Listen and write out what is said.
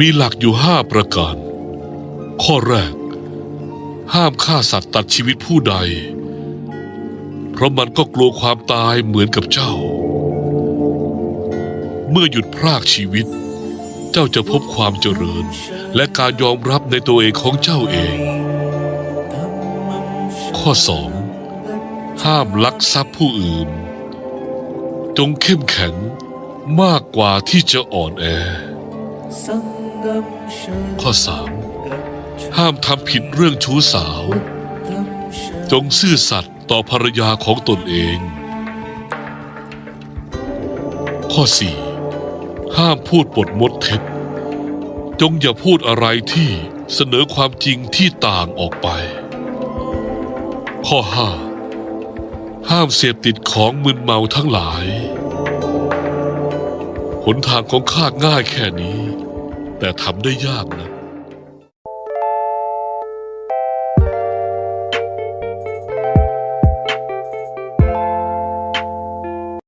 มีหลักอยู่ห้าประการ ข้อแรก ห้ามฆ่าสัตว์ตัดชีวิตผู้ใด เพราะมันก็กลัวความตายเหมือนกับเจ้า เมื่อหยุดพรากชีวิต เจ้าจะพบความเจริญ และการยอมรับในตัวเองของเจ้าเอง ข้อสองห้ามลักทรัพย์ผู้อื่น จงเข้มแข็งมากกว่าที่จะอ่อนแอ ข้อสามห้ามทำผิดเรื่องชู้สาว จงซื่อสัตย์ต่อภรรยาของตนเอง ข้อสี่ห้ามพูดปดมดเท็จ จงอย่าพูดอะไรที่เสนอความจริงที่ต่างออกไป ข้อห้าห้ามเสพติดของมึนเมาทั้งหลาย หนทางของข้าง่ายแค่นี้ แต่ทำได้ยากนะ